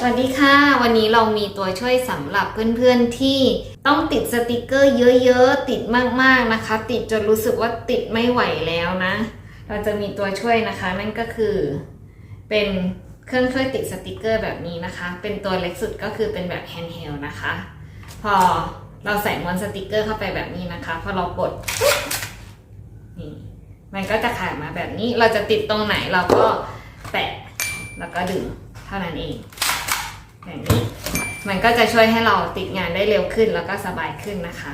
สวัสดีค่ะ วันนี้เรามีตัวช่วยสำหรับเพื่อนๆที่ต้องติดสติกเกอร์เยอะๆ ติดมากๆนะคะ ติดจนรู้สึกว่าติดไม่ไหวแล้วนะ เราจะมีตัวช่วยนะคะ นั่นก็คือ เป็นเครื่องช่วยติดสติกเกอร์แบบนี้นะคะ เป็นตัวเล็กสุดก็คือเป็นแบบแฮนด์เฮลนะคะ พอเราใส่ม้วนสติกเกอร์เข้าไปแบบนี้นะคะ พอเรากดนี่มันก็จะขาดมาแบบนี้ เราจะติดตรงไหนเราก็แตะแล้วก็ดึงเท่านั้นเอง อย่างนี้มันก็จะช่วยให้เราติดงานได้เร็วขึ้นแล้วก็สบายขึ้นนะคะ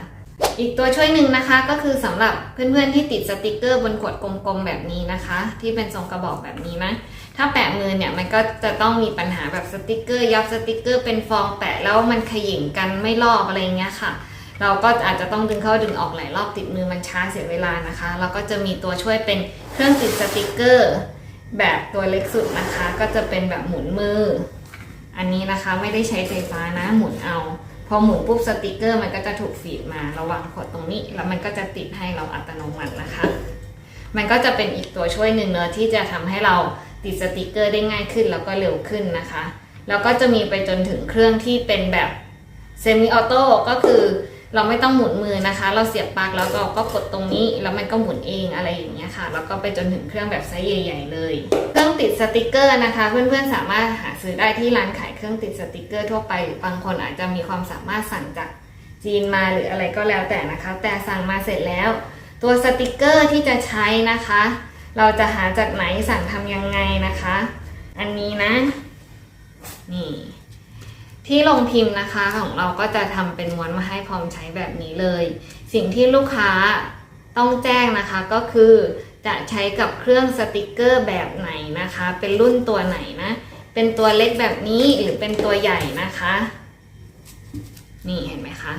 อีกตัวช่วยหนึ่งนะคะก็คือสำหรับเพื่อนๆที่ติดสติกเกอร์บนขวดกลมๆแบบนี้นะคะ ที่เป็นทรงกระบอกแบบนี้นะถ้าแปะมือเนี่ยมันก็จะต้องมีปัญหาแบบสติกเกอร์ยับสติกเกอร์เป็นฟองแปะแล้วมันขยิ่งกันไม่รอบอะไรเงี้ยค่ะ เราก็อาจจะต้องดึงเข้าดึงออกหลายรอบติดมือมันช้าเสียเวลานะคะแล้วก็จะมีตัวช่วยเป็นเครื่องติดสติกเกอร์ แบบตัวเล็กสุดนะคะ ก็จะเป็นแบบหมุนมือ อันนี้นะคะไม่ได้ใช้ไฟฟ้านะหมุนเอา พอหมุนปุ๊บสติกเกอร์มันก็จะถูกฟีดมาระหว่างกดตรงนี้ แล้วมันก็จะติดให้เราอัตโนมัตินะคะ มันก็จะเป็นอีกตัวช่วยหนึ่งเนอะที่จะทำให้เราติดสติกเกอร์ได้ง่ายขึ้นแล้วก็เร็วขึ้นนะคะ แล้วก็จะมีไปจนถึงเครื่องที่เป็นแบบเซมิออโต้ก็คือ เราไม่ต้องหมุนมือนะคะ เราเสียบปลั๊กแล้วเราก็กดตรงนี้แล้วมันก็หมุนเองอะไรอย่างเงี้ยค่ะแล้วก็ไปจนถึงเครื่องแบบไซส์ใหญ่ ๆ เลย เครื่องติดสติกเกอร์นะคะ เพื่อนๆสามารถหาซื้อได้ที่ร้านขายเครื่องติดสติกเกอร์ทั่วไปหรือบางคนอาจจะมีความสามารถสั่งจากจีนมาหรืออะไรก็แล้วแต่นะคะ แต่สั่งมาเสร็จแล้ว ตัวสติกเกอร์ที่จะใช้นะคะ เราจะหาจากไหนสั่งทำยังไงนะคะ อันนี้นะ นี่ ที่ลงพิมพ์นะคะของเราก็จะทำเป็นม้วนมาให้พร้อมใช้แบบนี้เลย สิ่งที่ลูกค้าต้องแจ้งนะคะก็คือจะใช้กับเครื่องสติกเกอร์แบบไหนนะคะ เป็นรุ่นตัวไหนนะ เป็นตัวเล็กแบบนี้หรือเป็นตัวใหญ่นะคะ นี่เห็นไหมคะ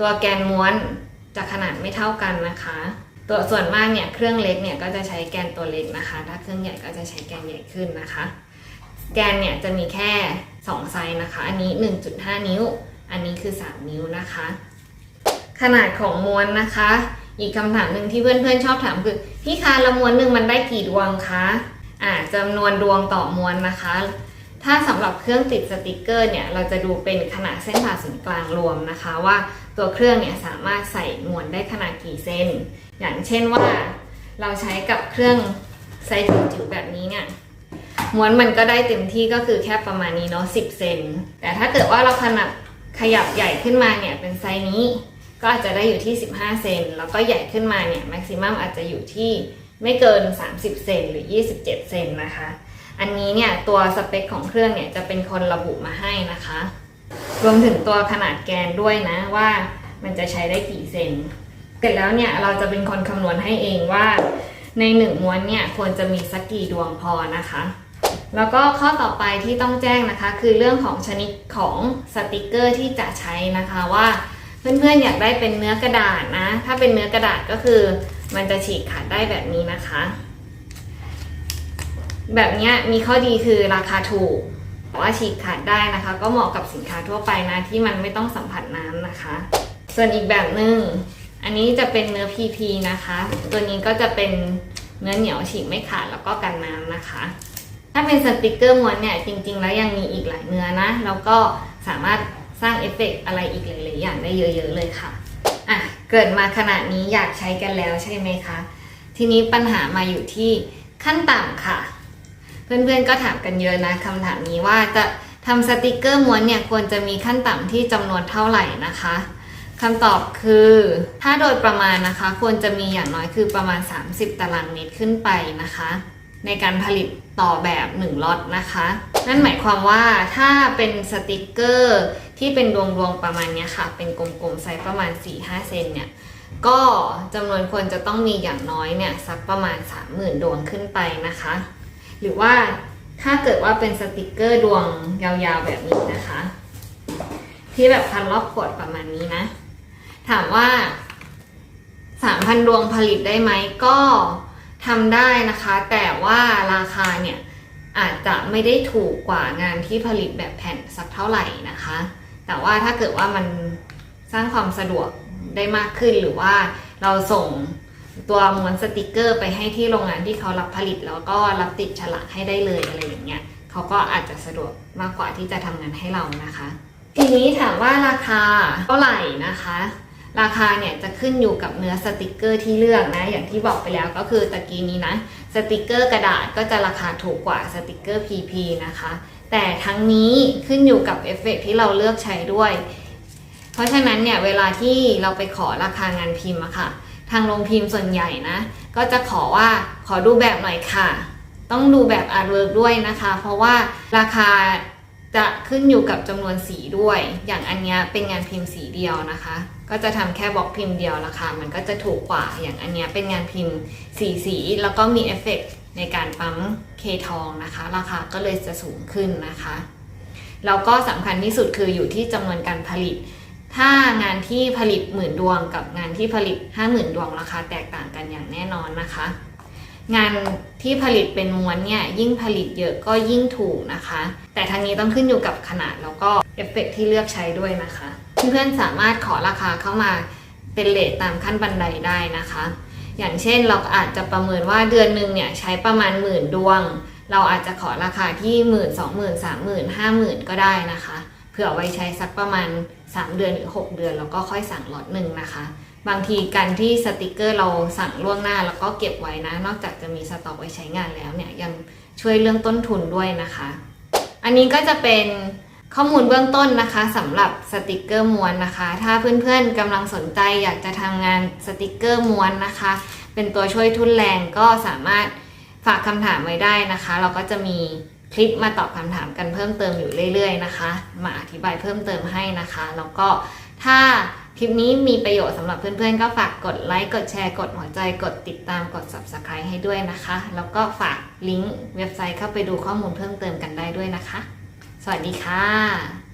ตัวแกนม้วนจะขนาดไม่เท่ากันนะคะ ตัวส่วนมากเนี่ยเครื่องเล็กเนี่ยก็จะใช้แกนตัวเล็กนะคะ ถ้าเครื่องใหญ่ก็จะใช้แกนใหญ่ขึ้นนะคะ แกนเนี่ยจะมีแค่ 2 ไซส์นะคะ อันนี้ 1.5 นิ้ว อันนี้คือ 3 นิ้วนะคะ ขนาดของม้วนนะคะ อีกคำถามหนึ่งที่เพื่อนๆชอบถามคือพี่คะละม้วนหนึ่งมันได้กี่ดวงคะอ่าจำนวนดวงต่อม้วนนะคะ ถ้าสำหรับเครื่องติดสติกเกอร์เนี่ยเราจะดูเป็นขนาดเส้นผ่าศูนย์กลางรวมนะคะ ว่าตัวเครื่องเนี่ยสามารถใส่มวลได้ขนาดกี่เซนอย่างเช่นว่าเราใช้กับเครื่องไซส์จิ๋วแบบนี้เนี่ย ม้วนมันก็ได้เต็มที่ก็คือแค่ประมาณนี้เนาะ10เซนแต่ถ้าเกิดว่าเราขนาดขยับใหญ่ขึ้นมาเนี่ยเป็นไซส์นี้ก็อาจจะได้อยู่ที่ 15 เซนแล้วก็ใหญ่ขึ้นมาเนี่ยแม็กซิมัมอาจจะอยู่ที่ไม่เกิน 30 เซนหรือ 27 เซนนะคะ อันนี้เนี่ยตัวสเปคของเครื่องเนี่ยจะเป็นคนระบุมาให้นะคะ รวมถึงตัวขนาดแกนด้วยนะว่ามันจะใช้ได้กี่เซน เสร็จแล้วเนี่ยเราจะเป็นคนคำนวณให้เองว่า ในหนึ่งม้วนเนี่ยควรจะมีสักกี่ดวงพอนะคะ แล้วก็ข้อต่อไปที่ต้องแจ้งนะคะ คือเรื่องของชนิดของสติกเกอร์ที่จะใช้นะคะว่าเพื่อนๆอยากได้เป็นเนื้อกระดาษนะ ถ้าเป็นเนื้อกระดาษก็คือ มันจะฉีกขาดได้แบบนี้นะคะ แบบนี้มีข้อดีคือราคาถูกแต่ว่าฉีกขาดได้นะคะ ก็เหมาะกับสินค้าทั่วไปนะที่มันไม่ต้องสัมผัสน้ำนะคะ ส่วนอีกแบบหนึง่งอันนี้จะเป็นเนื้อ PP นะคะ ตัวนี้ก็จะเป็นเนื้อเหนียวฉีกไม่ขาดแล้วก็กันน้ำนะคะ ถ้าเป็นสติกเกอร์ม้วนเนี่ยจริง ๆ แล้วยังมีอีกหลายเนื้อนะแล้วก็สามารถสร้างเอฟเฟกต์อะไรอีกหลายๆอย่างได้เยอะ ๆ เลยค่ะอะ เกิดมาขนาดนี้อยากใช้กันแล้วใช่ไหมคะ ทีนี้ปัญหามาอยู่ที่ขั้นต่ำค่ะ เพื่อนๆก็ถามกันเยอะนะคำถามนี้ว่าจะทำสติกเกอร์ม้วนเนี่ยควรจะมีขั้นต่ำที่จำนวนเท่าไหร่นะคะคำตอบคือ ถ้าโดยประมาณนะคะ ควรจะมีอย่างน้อยคือประมาณ 30 ตารางเมตรขึ้นไปนะคะ ในการผลิตต่อแบบ1ล็อตนะคะ นั่นหมายความว่าถ้าเป็นสติกเกอร์ที่เป็นดวงๆประมาณนี้ค่ะ เป็นกลมๆไซส์ประมาณ 4-5 เซนเนี่ยก็จำนวนคนจะต้องมีอย่างน้อยเนี่ยสักประมาณ 30,000 ดวงขึ้นไปนะคะ หรือว่าถ้าเกิดว่าเป็นสติกเกอร์ดวงยาวๆแบบนี้นะคะ ที่แบบพันรอบขวดประมาณนี้นะ ถามว่า 3,000 ดวงผลิตได้ไหมก็ ทำได้นะคะ แต่ว่าราคาเนี่ยอาจจะไม่ได้ถูกกว่างานที่ผลิตแบบแผ่นสักเท่าไหร่นะคะ แต่ว่าถ้าเกิดว่ามันสร้างความสะดวกได้มากขึ้นหรือว่าเราส่งตัวม้วนสติกเกอร์ไปให้ที่โรงงานที่เขารับผลิต แล้วก็รับติดฉลากให้ได้เลยอะไรอย่างเงี้ยเขาก็อาจจะสะดวกมากกว่าที่จะทำงานให้เรานะคะ ทีนี้ถามว่าราคาเท่าไหร่นะคะ ราคาเนี่ยจะขึ้นอยู่กับเนื้อสติกเกอร์ที่เลือกนะ อย่างที่บอกไปแล้วก็คือตะกี้นี้นะ สติกเกอร์กระดาษก็จะราคาถูกกว่าสติกเกอร์ PP นะคะ แต่ทั้งนี้ขึ้นอยู่กับเอฟเฟกต์ที่เราเลือกใช้ด้วย เพราะฉะนั้นเนี่ยเวลาที่เราไปขอราคางานพิมพ์อะค่ะ ทางโรงพิมพ์ส่วนใหญ่นะ ก็จะขอว่าขอดูแบบหน่อยค่ะ ต้องดูแบบอาร์ตเวิร์กด้วยนะคะ เพราะว่าราคา จะขึ้นอยู่กับจำนวนสีด้วย อย่างอันนี้เป็นงานพิมพ์สีเดียวนะคะ ก็จะทำแค่บล็อกพิมพ์เดียวราคามันก็จะถูกกว่า อย่างอันนี้เป็นงานพิมพ์สีสี แล้วก็มีเอฟเฟกต์ในการปั๊มเคทองนะคะ ราคาก็เลยจะสูงขึ้นนะคะ แล้วก็สำคัญที่สุดคืออยู่ที่จำนวนการผลิต ถ้างานที่ผลิตหมื่นดวงกับงานที่ผลิต 50,000 ดวงราคาแตกต่างกันอย่างแน่นอนนะคะ งานที่ผลิตเป็นม้วนเนี่ยยิ่งผลิตเยอะก็ยิ่งถูกนะคะ แต่ทางนี้ต้องขึ้นอยู่กับขนาดแล้วก็เอฟเฟกต์ที่เลือกใช้ด้วยนะคะ เพื่อนๆสามารถขอราคาเข้ามาเป็นเลทตามขั้นบันไดได้นะคะ อย่างเช่นเราอาจจะประเมินว่าเดือนหนึ่งเนี่ยใช้ประมาณหมื่นดวง เราอาจจะขอราคาที่หมื่นสองหมื่นสามหมื่นห้าหมื่นก็ได้นะคะ เผื่อไว้ใช้สักประมาณ 3 เดือนหรือ 6 เดือนแล้วก็ค่อยสั่งล็อตหนึ่งนะคะ บางทีการที่สติกเกอร์เราสั่งล่วงหน้าแล้วก็เก็บไว้นะ นอกจากจะมีสต็อกไว้ใช้งานแล้วเนี่ยยังช่วยเรื่องต้นทุนด้วยนะคะ อันนี้ก็จะเป็นข้อมูลเบื้องต้นนะคะสำหรับสติกเกอร์ม้วนนะคะ ถ้าเพื่อนๆกำลังสนใจอยากจะทำงานสติกเกอร์ม้วนนะคะ เป็นตัวช่วยทุนแรงก็สามารถฝากคำถามไว้ได้นะคะ เราก็จะมีคลิปมาตอบคำถามกันเพิ่มเติมอยู่เรื่อย ๆ นะคะ มาอธิบายเพิ่มเติมให้นะคะ แล้วก็ถ้า คลิปนี้มีประโยชน์สำหรับเพื่อนๆ ก็ฝากกดไลค์ กดแชร์ กดหัวใจ กดติดตาม กด subscribe ให้ด้วยนะคะ แล้วก็ฝากลิงก์เว็บไซต์เข้าไปดูข้อมูลเพิ่มเติมกันได้ด้วยนะคะ สวัสดีค่ะ